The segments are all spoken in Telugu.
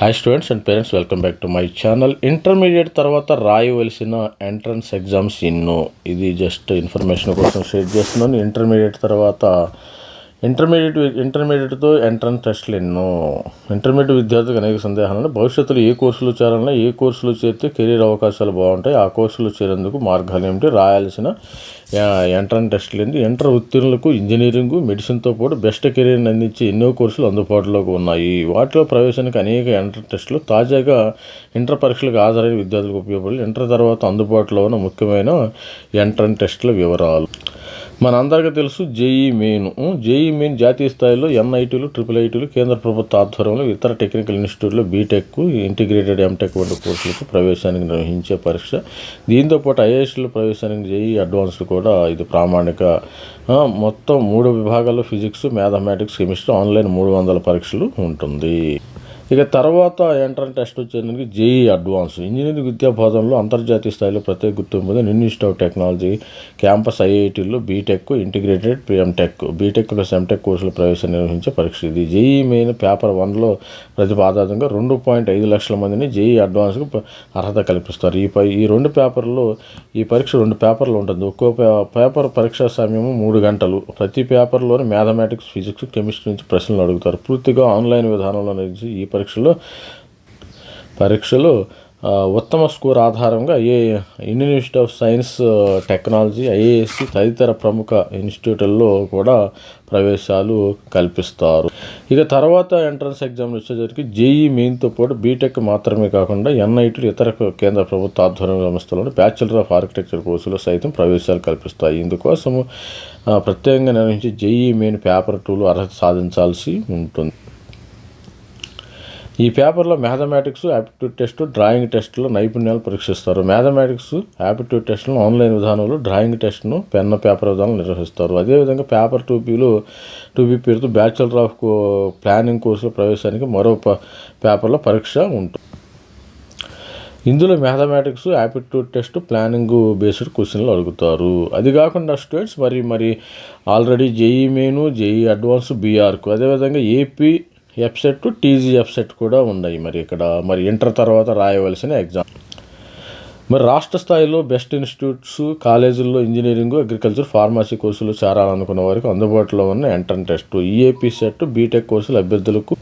Hi students and parents welcome back to my channel intermediate తర్వాత రాయవలసిన ఎంట్రన్స్ ఎగ్జామ్స్ ఎన్నో? ఇది జస్ట్ ఇన్ఫర్మేషన్ కోసం షేర్ చేస్తున్నాను. ఇంటర్మీడియట్ తర్వాత ఇంటర్మీడియట్ ఇంటర్మీడియట్తో ఎంట్రన్స్ టెస్ట్లు ఎన్నో. ఇంటర్మీడియట్ విద్యార్థులకు అనేక సందేహాలు ఉన్నాయి. భవిష్యత్తులో ఏ కోర్సులు చేరాలన్నా ఏ కోర్సులు చేరితే కెరీర్ అవకాశాలు బాగుంటాయి. ఆ కోర్సులు చేరేందుకు మార్గాలు ఏమిటి? రాయాల్సిన ఎంట్రన్స్ టెస్టులు ఏంటి? ఇంటర్ ఉత్తీర్ణులకు ఇంజనీరింగ్ మెడిసిన్తో పాటు బెస్ట్ కెరీర్ని అందించే ఎన్నో కోర్సులు అందుబాటులోకి ఉన్నాయి. వాటిలో ప్రవేశానికి అనేక ఎంట్రన్స్ టెస్టులు. తాజాగా ఇంటర్ పరీక్షలకు హాజరైన విద్యార్థులకు ఉపయోగపడి ఇంటర్ తర్వాత అందుబాటులో ఉన్న ముఖ్యమైన ఎంట్రన్స్ టెస్టుల వివరాలు. మనందరికీ తెలుసు జేఈ మెయిన్. జేఈ మెయిన్ జాతీయ స్థాయిలో ఎన్ఐటీలు ట్రిపుల్ ఐటీలు కేంద్ర ప్రభుత్వ ఆధ్వర్యంలో ఇతర టెక్నికల్ ఇన్స్టిట్యూట్లో బీటెక్ ఇంటిగ్రేటెడ్ ఎంటెక్ వంటి కోర్సులకు ప్రవేశానికి నిర్వహించే పరీక్ష. దీంతో పాటు ప్రవేశానికి జేఈ అడ్వాన్స్డ్ కూడా ఇది ప్రామాణిక. మొత్తం మూడు విభాగాల్లో ఫిజిక్స్ మ్యాథమెటిక్స్ కెమిస్ట్రీ ఆన్లైన్ మూడు వందల పరీక్షలు ఉంటుంది. ఇక తర్వాత ఎంట్రన్స్ టెస్ట్ వచ్చేందుకు జేఈ అడ్వాన్స్. ఇంజనీరింగ్ విద్యా బోధనలో అంతర్జాతీయ స్థాయిలో ప్రత్యేక గుర్తింపు పొందిన institute of technology campus ఐఐటీలో B Tech integrated M Tech. B Tech plus M Tech కోర్సుల ప్రవేశం నిర్వహించే పరీక్ష ఇది. జేఈ మెయిన్ పేపర్ వన్లో ప్రతిపాదాతంగా రెండు పాయింట్ ఐదు లక్షల మందిని జేఈ అడ్వాన్స్కు అర్హత కల్పిస్తారు. ఈ పై ఈ రెండు పేపర్లు ఈ పరీక్ష రెండు పేపర్లు ఉంటుంది. ఒక్కో పేపర్ పరీక్షా సమయము మూడు గంటలు. ప్రతి పేపర్లోని మ్యాథమెటిక్స్ ఫిజిక్స్ కెమిస్ట్రీ నుంచి ప్రశ్నలు అడుగుతారు. పూర్తిగా ఆన్లైన్ విధానంలో నిర్వహించి ఈ పరీక్షలో. పరీక్షలు ఉత్తమ స్కోర్ ఆధారంగా ఏ Indian institute of science technology I A S C తదితర ప్రముఖ ఇన్స్టిట్యూట్లలో కూడా ప్రవేశాలు కల్పిస్తారు. ఇక తర్వాత ఎంట్రన్స్ ఎగ్జామ్ వచ్చేసరికి జేఈ మెయిన్తో పాటు బీటెక్ మాత్రమే కాకుండా ఎన్ఐటీలు ఇతర కేంద్ర ప్రభుత్వ ఆధ్వర్యం సంస్థలను బ్యాచులర్ ఆఫ్ ఆర్కిటెక్చర్ కోర్సులో సైతం ప్రవేశాలు కల్పిస్తాయి. ఇందుకోసం ప్రత్యేకంగా నిర్వహించి జేఈ మెయిన్ పేపర్ టూలు అర్హత సాధించాల్సి ఉంటుంది. ఈ పేపర్లో మ్యాథమెటిక్స్ యాప్టిట్యూడ్ టెస్ట్ డ్రాయింగ్ టెస్ట్లో నైపుణ్యాలు పరీక్షిస్తారు. మ్యాథమెటిక్స్ యాప్టిట్యూడ్ టెస్ట్ను ఆన్లైన్ విధానంలో డ్రాయింగ్ టెస్ట్ను పెన్ పేపర్ విధానం నిర్వహిస్తారు. అదేవిధంగా పేపర్ టూ బీలు టూ బీ పేరుతో బ్యాచులర్ ఆఫ్ కో- ప్లానింగ్ కోర్సులో ప్రవేశానికి మరో పేపర్లో పరీక్ష ఉంటుంది. ఇందులో mathematics aptitude test planning based క్వశ్చన్లు అడుగుతారు. అది కాకుండా స్టూడెంట్స్ మరి మరి already J E main J E advance బీఆర్కు అదేవిధంగా ఏపీ ఎఫ్సెట్ టీజీ ఎఫ్సెట్ కూడా ఉన్నాయి మరి ఇక్కడ. మరి ఇంటర్ తర్వాత రాయవలసిన ఎగ్జామ్. మరి రాష్ట్ర స్థాయిలో బెస్ట్ ఇన్స్టిట్యూట్స్ కాలేజీల్లో ఇంజనీరింగ్ అగ్రికల్చర్ ఫార్మసీ కోర్సులు చేరాలనుకున్న వారికి అందుబాటులో ఉన్న entrance test. EAP CET B Tech కోర్సుల అభ్యర్థులకు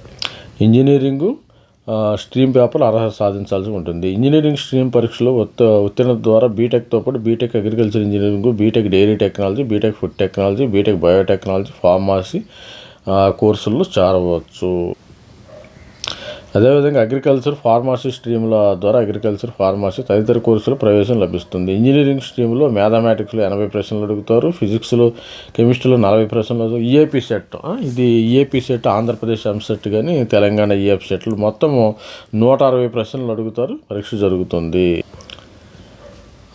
ఇంజనీరింగు స్ట్రీమ్ పేపర్ అర్హత సాధించాల్సి ఉంటుంది. ఇంజనీరింగ్ స్ట్రీమ్ పరీక్షలో ఉత్త ఉత్తీర్ణత ద్వారా బీటెక్తో పాటు B Tech agriculture engineering B Tech dairy technology B Tech food technology B Tech biotechnology pharmacy కోర్సుల్లో చేరవచ్చు. అదేవిధంగా అగ్రికల్చర్ ఫార్మసీ స్ట్రీమ్ల ద్వారా అగ్రికల్చర్ ఫార్మసీ తదితర కోర్సులు ప్రవేశం లభిస్తుంది. ఇంజనీరింగ్ స్ట్రీమ్లో మ్యాథమెటిక్స్లో ఎనభై ప్రశ్నలు అడుగుతారు ఫిజిక్స్లో కెమిస్ట్రీలో నలభై ప్రశ్నలు ఈఏపీ సెట్ ఇది E A P set Andhra Pradesh EAMCET కానీ తెలంగాణ ఈఎఫ్ సెట్లు మొత్తము నూట అరవై ప్రశ్నలు అడుగుతారు పరీక్ష జరుగుతుంది.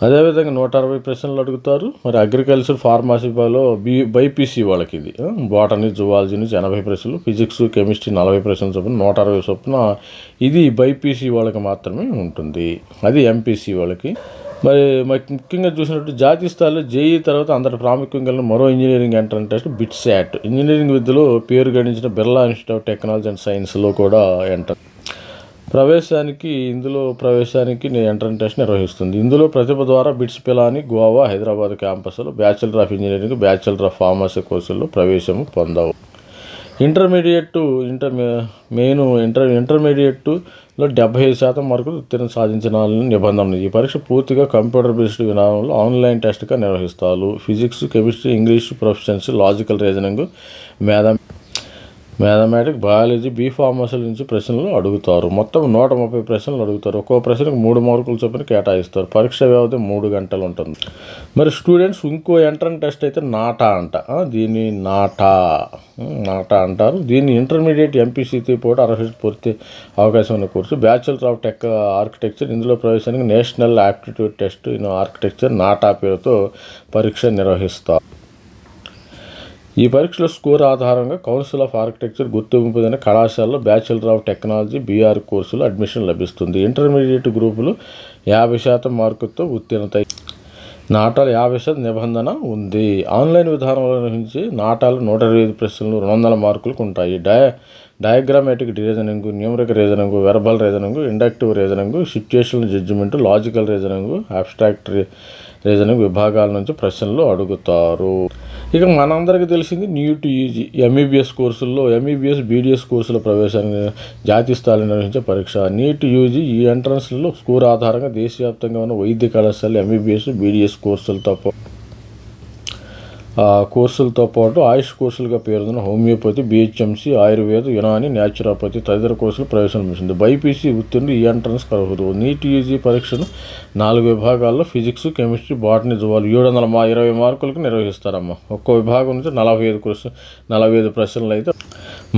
అదేవిధంగా నూట అరవై ప్రశ్నలు అడుగుతారు. మరి అగ్రికల్చర్ ఫార్మసీలో బీ బైపీసీ వాళ్ళకి ఇది బాటనీ జువాలజీ నుంచి ఎనభై ప్రశ్నలు ఫిజిక్స్ కెమిస్ట్రీ నలభై ప్రశ్నలు చొప్పున నూట అరవై చొప్పున ఇది బైపీసీ వాళ్ళకి మాత్రమే ఉంటుంది. అది ఎంపీసీ వాళ్ళకి. మరి మరి ముఖ్యంగా చూసినట్టు జాతీయ స్థాయిలో జేఈ తర్వాత అంతటి ప్రాముఖ్యం కలిగిన మరో engineering entrance test BITSAT. Engineering విద్యలో పేరు గడించిన Birla institute of technology and సైన్స్లో కూడా ఎంటర్. ప్రవేశానికి ఇందులో ప్రవేశానికి ఎంట్రన్ టెస్ట్ నిర్వహిస్తుంది. ఇందులో ప్రతిభ ద్వారా బిట్స్ పిలాని గోవా హైదరాబాద్ క్యాంపస్లో bachelor of engineering bachelor of pharmacy కోర్సుల్లో ప్రవేశం పొందవు. ఇంటర్మీడియట్ ఇంటర్ మెయిన్ ఇంటర్ ఇంటర్మీడియట్లో డెబ్బై ఐదు శాతం మార్కులు ఉత్తీర్ణ సాధించిన నిబంధన ఈ పరీక్ష పూర్తిగా కంప్యూటర్ బేస్డ్ విధానంలో ఆన్లైన్ టెస్ట్గా నిర్వహిస్తారు. Physics chemistry English professions logical reasoning మేధా మ్యాథమెటిక్ బయాలజీ బీ ఫార్మసీ నుంచి ప్రశ్నలు అడుగుతారు. మొత్తం నూట ముప్పై ప్రశ్నలు అడుగుతారు. ఒక్కో ప్రశ్నకు మూడు మార్కులు చొప్పున కేటాయిస్తారు. పరీక్ష వ్యవధి మూడు గంటలు ఉంటుంది. మరి స్టూడెంట్స్ ఇంకో ఎంట్రన్ టెస్ట్ అయితే నాటా అంట. దీన్ని నాటా. నాటా అంటారు. దీన్ని ఇంటర్మీడియట్ ఎంపీసీతో పాటు అర్హత పూర్తి అవకాశం ఉన్న course bachelor of tech architecture ఇందులో ప్రవేశానికి national aptitude test in architecture NATA పేరుతో పరీక్ష నిర్వహిస్తారు. ఈ పరీక్షలో స్కోర్ ఆధారంగా కౌన్సిల్ ఆఫ్ ఆర్కిటెక్చర్ గుర్తింపు పొందిన కళాశాలలో bachelor of technology B R కోర్సులో అడ్మిషన్ లభిస్తుంది. ఇంటర్మీడియట్ గ్రూపులు యాభై శాతం మార్కులతో ఉత్తీర్ణత నాటాలు యాభై శాతం నిబంధన ఉంది. ఆన్లైన్ విధానంలో నిర్వహించి నాటాలు నూట ఇరవై ఐదు ప్రశ్నలు రెండు వందల మార్కులకు ఉంటాయి. Dia diagrammatic reasoning numeric reasoning verbal reasoning inductive reasoning situational judgement logical reasoning abstract reasoning విభాగాల నుంచి ప్రశ్నలు అడుగుతారు. ఇక మనందరికీ తెలిసింది నీట్ యూజీ ఎంఈబీఎస్ కోర్సుల్లో ఎంఈబీఎస్ బీడీఎస్ కోర్సుల ప్రవేశాన్ని జాతీయ స్థాయిలో నిర్వహించే పరీక్ష. నీట్ యూజీ ఈ ఎంట్రన్స్లో స్కోర్ ఆధారంగా దేశవ్యాప్తంగా ఉన్న వైద్య కళాశాల ఎంబీబీఎస్ బీడీఎస్ కోర్సులతో పా- కోర్సులతో పాటు ఆయుష్ కోర్సులుగా పేరున్న homoeopathy B H M C Ayurveda Unani naturopathy తదితర కోర్సులు ప్రవేశించింది బైపీసీ ఉత్తీర్ణులు ఈ ఎంట్రన్స్ కలవదు. నీట్ యూజీ పరీక్షను నాలుగు విభాగాల్లో ఫిజిక్స్ కెమిస్ట్రీ బాటనీ జువాలు ఏడు వందల మా ఇరవై మార్కులకు నిర్వహిస్తారమ్మా. ఒక్కో విభాగం నుంచి నలభై ఐదు క్వశ్చన్ నలభై ఐదు ప్రశ్నలు అయితే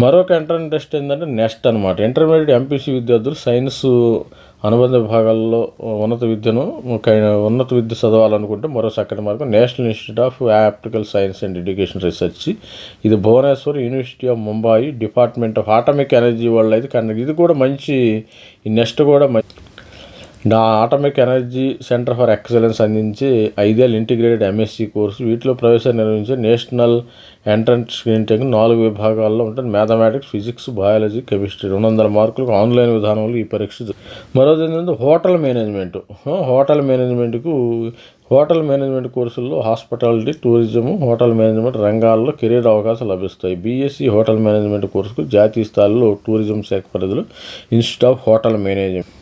మరొక ఎంట్రన్స్ టెస్ట్ ఏంటంటే నెక్స్ట్ అనమాట ఇంటర్మీడియట్ ఎంపీసీ విద్యార్థులు సైన్స్ అనుబంధ విభాగాల్లో ఉన్నత విద్యను ఉన్నత విద్య చదవాలనుకుంటే మరో చక్కటి మార్గం national institute of optical science and education research. ఇది Bhubaneswar university of Mumbai department of atomic energy వాళ్ళు అయితే కన్నా ఇది కూడా మంచి ఈ నెక్స్ట్ కూడా మంచి నా atomic energy centre for excellence అందించే ఐదేళ్ళు ఇంటిగ్రేటెడ్ ఎంఎస్సి కోర్సు వీటిలో ప్రవేశం నిర్వహించే నేషనల్ ఎంట్రన్స్ స్క్రీన్ టెక్ నాలుగు విభాగాల్లో ఉంటుంది. మ్యాథమెటిక్స్ ఫిజిక్స్ బయాలజీ కెమిస్ట్రీ రెండు వందల మార్కులకు ఆన్లైన్ విధానంలో ఈ పరీక్ష మరో మరోది ఏంటంటే హోటల్ మేనేజ్మెంట్. హోటల్ మేనేజ్మెంట్కు హోటల్ మేనేజ్మెంట్ కోర్సుల్లో హాస్పిటాలిటీ టూరిజం హోటల్ మేనేజ్మెంట్ రంగాల్లో కెరీర్ అవకాశాలు లభిస్తాయి. బీఎస్సీ హోటల్ మేనేజ్మెంట్ కోర్సుకు జాతీయ స్థాయిలో టూరిజం శాఖ పరిధిలో institute of hotel management.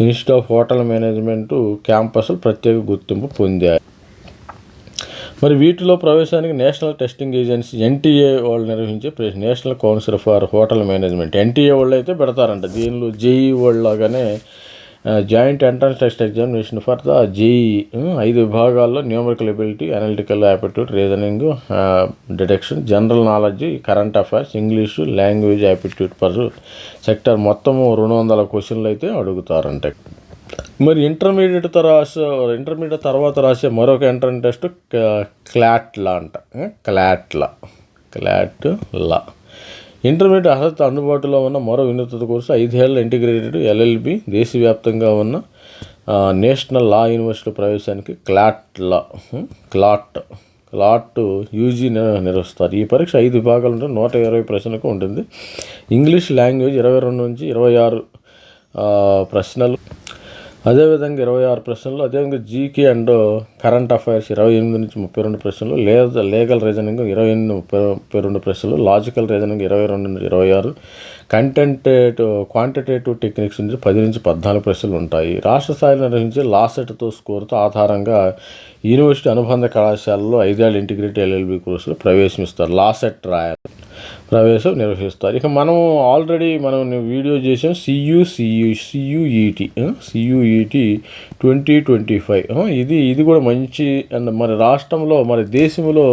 Institute of hotel management క్యాంపస్లు ప్రత్యేక గుర్తింపు పొందాయి. మరి వీటిలో ప్రవేశానికి నేషనల్ టెస్టింగ్ ఏజెన్సీ ఎన్టీఏ వాళ్ళు నిర్వహించే national council for hotel management. NTA వాళ్ళు అయితే పెడతారంట. దీనిలో జేఈ వాళ్ళు లాగానే joint entrance test examination for the JEE ఐదు విభాగాల్లో numerical ability analytical aptitude reasoning deduction general knowledge current affairs English language aptitude per sector మొత్తము రెండు వందల క్వశ్చన్లు అయితే అడుగుతారంట. మరి ఇంటర్మీడియట్ తర్వాత ఇంటర్మీడియట్ తర్వాత రాసే మరొక ఎంట్రన్స్ టెస్ట్ క్లాట్లా అంట. క్లాట్లా. క్లాట్ లా ఇంటర్మీడియట్ అర్హత అందుబాటులో ఉన్న మరో వినూత్న కోర్సు ఐదేళ్ళ ఇంటిగ్రేటెడ్ ఎల్ఎల్బి దేశవ్యాప్తంగా ఉన్న నేషనల్ లా యూనివర్సిటీ ప్రవేశానికి CLAT law CLAT CLAT UG నిర్వహిస్తారు. ఈ పరీక్ష ఐదు విభాగాలు ఉంటే నూట ఇరవై ప్రశ్నలకు ఉంటుంది. ఇంగ్లీష్ లాంగ్వేజ్ ఇరవై రెండు నుంచి ఇరవై ఆరు ప్రశ్నలు అదేవిధంగా ఇరవై ఆరు ప్రశ్నలు అదేవిధంగా జీకే అండ్ కరెంట్ అఫైర్స్ ఇరవై ఎనిమిది నుంచి ముప్పై రెండు ప్రశ్నలు లేదా లీగల్ రీజనింగ్ ఇరవై ఎనిమిది ముప్పై రెండు ప్రశ్నలు లాజికల్ రీజనింగ్ ఇరవై రెండు నుంచి ఇరవై ఆరు కంటెంటేటివ్ క్వాంటిటేటివ్ టెక్నిక్స్ నుంచి పది నుంచి పద్నాలుగు ప్రశ్నలు ఉంటాయి. రాష్ట్ర స్థాయిలో నిర్వహించే లాసెట్తో స్కోర్తో ఆధారంగా యూనివర్సిటీ అనుబంధ కళాశాలలో ఐదేళ్ళ ఇంటిగ్రేటెడ్ ఎల్ఎల్బి కోర్సులు ప్రవేశిస్తారు లాసెట్ రాయాలి. ప్రవేశం నిర్వహిస్తారు. ఇక మనం ఆల్రెడీ మనం వీడియో చేసాం. CU CU CUET CUET twenty twenty five ఇది ఇది కూడా మంచి అండ్ మరి రాష్ట్రంలో మరి దేశంలో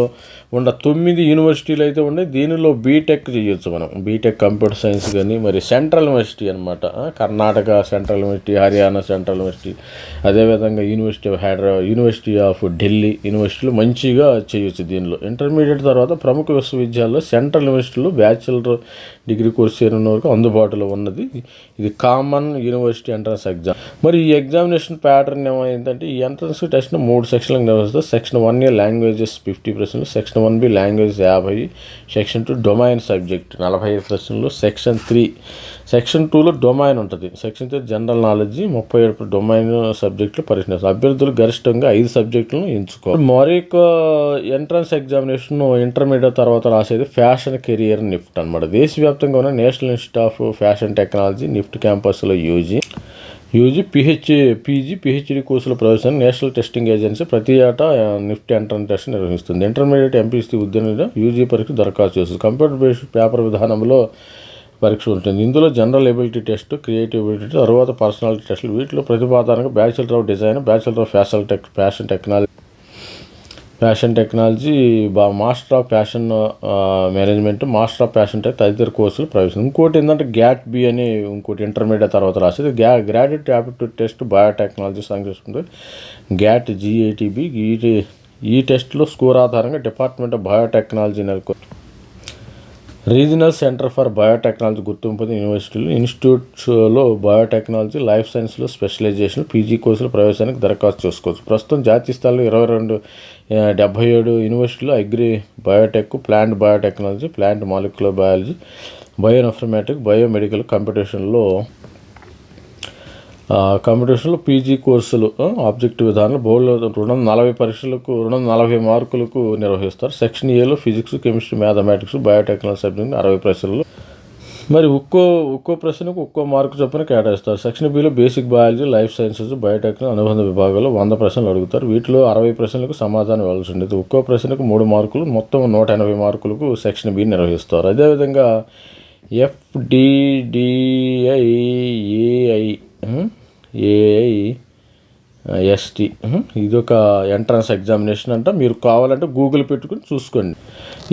ఉన్న తొమ్మిది యూనివర్సిటీలు అయితే ఉన్నాయి. దీనిలో బీటెక్ చేయొచ్చు మనం. బీటెక్ కంప్యూటర్ సైన్స్ కానీ మరి సెంట్రల్ యూనివర్సిటీ అనమాట Karnataka central university Haryana central university అదేవిధంగా university of Hyderabad university of Delhi యూనివర్సిటీలు మంచిగా చేయొచ్చు దీనిలో. ఇంటర్మీడియట్ తర్వాత ప్రముఖ విశ్వవిద్యాలయాల్లో సెంట్రల్ యూనివర్సిటీలో బ్యాచిలర్ డిగ్రీ కోర్స్ చేరిన వరకు అందుబాటులో ఉన్నది. ఇది కామన్ యూనివర్సిటీ ఎంట్రన్స్ ఎగ్జామ్. మరి ఈ ఎగ్జామినేషన్ ప్యాటర్న్ ఏమైందంటే ఈ ఎంట్రన్స్ టెస్ట్ మూడు సెక్షన్లకు నిర్వహిస్తారు. Section one A languages fifty percent section one B language యాభై సెక్షన్ టూ డొమైన్ సబ్జెక్ట్ నలభై ఐదు ప్రశ్నలు సెక్షన్ త్రీ సెక్షన్ టూలో డొమైన్ ఉంటుంది. సెక్షన్ త్రీ జనరల్ నాలెడ్జ్ ముప్పై ఏడు డొమైన్ సబ్జెక్టులు పరిశీలిస్తారు అభ్యర్థులు గరిష్టంగా ఐదు సబ్జెక్టులను ఎంచుకోవాలి మరొక ఎంట్రన్స్ ఎగ్జామినేషన్ ఇంటర్మీడియట్ తర్వాత రాసేది ఫ్యాషన్ కెరియర్ నిఫ్ట్ అనమాట దేశవ్యాప్తంగా ఉన్న national institute of fashion technology NIFT క్యాంపస్లో యూజీ. యూజీ పిహెచ్ఏ పీజీ పిహెచ్డి కోర్సుల ప్రవేశం నేషనల్ టెస్టింగ్ ఏజెన్సీ ప్రతి ఏటా నిఫ్ట్ ఎంట్రన్ టెస్ట్ నిర్వహిస్తుంది. ఇంటర్మీడియట్ ఎంపీసీ ఉద్యోగంలో యూజీ పరీక్ష దరఖాస్తు చేస్తుంది. కంప్యూటర్ బేస్డ్ పేపర్ విధానంలో పరీక్ష ఉంటుంది. ఇందులో general ability test creative ability తర్వాత పర్సనాలిటీ టెస్టులు వీటిలో ప్రతిపాదనకు bachelor of design bachelor of fashion tech fashion technology fashion technology బా master of fashion management master of fashion tech తదితర కోర్సులు ప్రవేశం ఇంకోటి ఏంటంటే గ్యాట్ బి అని ఇంకోటి ఇంటర్మీడియట్ తర్వాత రాసేది. గ్యా గ్రాడ్యుయేట్ యాప్టిట్యూడ్ టెస్ట్ బయోటెక్నాలజీ సంక్షిస్తుంది గ్యాట్ జీఏటీబీ ఈ ఈ టెస్ట్లో స్కోర్ ఆధారంగా డిపార్ట్మెంట్ ఆఫ్ బయోటెక్నాలజీ నెలకొంది రీజనల్ సెంటర్ ఫర్ బయోటెక్నాలజీ గుర్తింపు యూనివర్సిటీలు. ఇన్స్టిట్యూట్స్లో బయోటెక్నాలజీ లైఫ్ సైన్స్లో స్పెషలైజేషన్ పీజీ కోర్సుల ప్రవేశానికి దరఖాస్తు చేసుకోవచ్చు. ప్రస్తుతం జాతీయ స్థాయిలో ఇరవై రెండు డెబ్బై ఏడు యూనివర్సిటీలు agri biotech plant biotechnology plant molecular biology bioinformatic biomedical కంపిటీషన్లో కాంపిటీషన్లో పీజీ కోర్సులు ఆబ్జెక్ట్ ఆబ్జెక్టివ్ విధానాలు బోర్డులో నలభై పరీక్షలకు రుణం నలభై మార్కులకు నిర్వహిస్తారు. సెక్షన్ ఏలో physics chemistry mathematics biotechnology subject అరవై ప్రశ్నలు. మరి ఒక్కో ఒక్కో ప్రశ్నకు ఒక్కో మార్కు చొప్పున కేటాయిస్తారు. Section below basic biology life sciences biotechnology అనుబంధ విభాగాల్లో వంద ప్రశ్నలు అడుగుతారు. వీటిలో అరవై ప్రశ్నలకు సమాధానం ఇవ్వాల్సి ఉండేది. ఒక్కో ప్రశ్నకు మూడు మార్కులు మొత్తం నూట ఎనభై మార్కులకు సెక్షన్ బి నిర్వహిస్తారు. అదేవిధంగా ఎఫ్డిడిఐ ఏఐ ఎస్టీ ఇది ఒక ఎంట్రన్స్ ఎగ్జామినేషన్ అంట. మీరు కావాలంటే గూగుల్ పెట్టుకుని చూసుకోండి.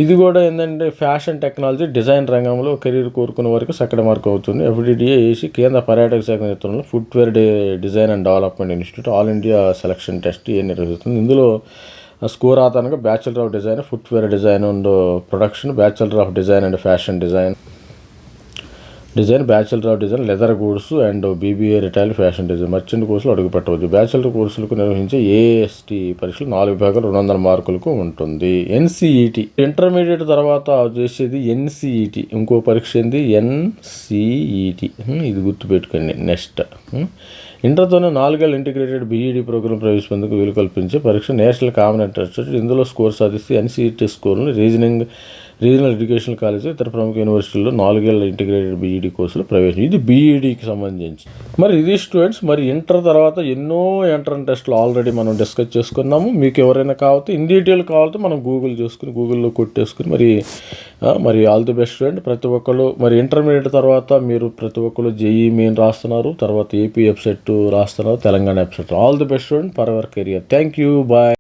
ఇది కూడా ఏంటంటే ఫ్యాషన్ టెక్నాలజీ డిజైన్ రంగంలో కెరీర్ కోరుకునే వరకు సెకండ్ మార్క్ అవుతుంది. ఎఫ్డిడిఏ ఏసీ కేంద్ర పర్యాటక శాఖ నేతృత్వంలో footwear day design and development institute all India selection test ఏ నిర్వహిస్తుంది. ఇందులో స్కోర్ ఆధారంగా bachelor of design footwear design and production bachelor of design and fashion design design bachelor of design leather goods and BBA retail fashion design. Merchant కోర్సులు అడుగుపెట్టవచ్చు బ్యాచిలర్ కోర్సులకు నిర్వహించే ఏఎస్టీ పరీక్షలు నాలుగు విభాగాలు రెండు వందల మార్కులకు ఉంటుంది. ఎన్సీఈటీ. ఇంటర్మీడియట్ తర్వాత చేసేది ఎన్సీఈటీ. ఇంకో పరీక్ష ఏంది? ఎన్సీఈటీ. ఇది గుర్తుపెట్టుకోండి. నెక్స్ట్. ఇంటర్తోనే నాలుగేళ్ళ ఇంటిగ్రేటెడ్ బీఈడీ ప్రోగ్రామ్ ప్రవేశపెందుకు వీలు కల్పించే పరీక్ష నేషనల్ కామన్ ఎంట్రన్స్ ఇందులో స్కోర్ సాధిస్తే ఎన్సీఈటీ స్కోర్ను రీజనింగ్ రీజనల్ ఎడ్యుకేషన్ కాలేజ్ ఇతర ప్రముఖ యూనివర్సిటీల్లో నాలుగేళ్ళ ఇంటిగ్రేటెడ్ బీఈడీ కోర్సులు ప్రవేశం. ఇది బీఈడీకి సంబంధించి. మరి ఇది స్టూడెంట్స్ మరి ఇంటర్ తర్వాత ఎన్నో ఎంట్రన్ టెస్ట్లు ఆల్రెడీ మనం డిస్కస్ చేసుకున్నాము. మీకు ఎవరైనా కావాలంటే ఇన్ డీటెయిల్ కావాలంటే మనం గూగుల్ చేసుకుని గూగుల్లో కొట్టేసుకుని మరి మరి ఆల్ ది బెస్ట్ స్టూడెంట్ ప్రతి ఒక్కరు మరి ఇంటర్మీడియట్ తర్వాత మీరు ప్రతి ఒక్కరు జేఈ మెయిన్ రాస్తున్నారు. తర్వాత ఏపీ వెబ్సైట్ రాస్తున్నారు Telangana website all the best student for our career thank you bye